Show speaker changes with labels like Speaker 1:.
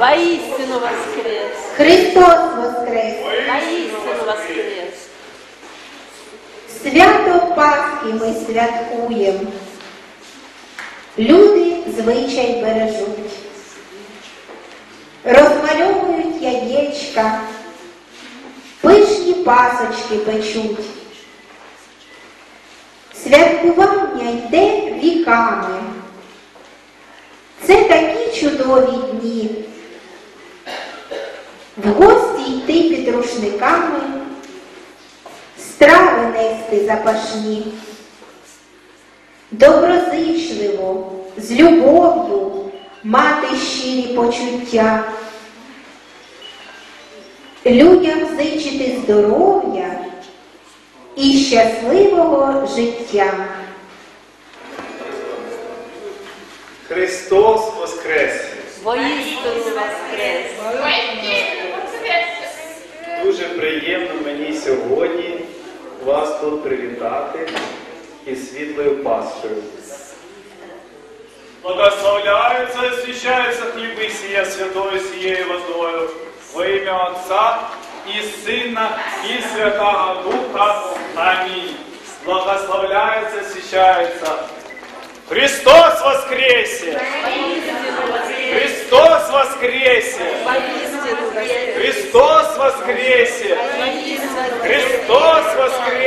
Speaker 1: Воистину воскрес!
Speaker 2: Христос Воскрес!
Speaker 1: Воистину воскрес!
Speaker 2: Свято Пасхи ми святкуємо. Люди звичай бережуть, розмальовують яєчка, пишні пасочки печуть. Святкування йде віками. Чудові дні. В гості йти під рушниками страви нести запашні, доброзичливо, з любов'ю мати щирі почуття, людям зичити здоров'я і щасливого життя.
Speaker 3: Христос Воскрес!
Speaker 1: Воистину воскрес!
Speaker 3: Дуже приємно мені сьогодні вас тут привітати із світлою Пасхою.
Speaker 4: Благословляются и освящаются хлебы сия святою сією водою во ім'я Отца і Сина і Святого Духа. Амінь. Благословляется, освящается. Христос воскресе! воскресе! Христос воскресе!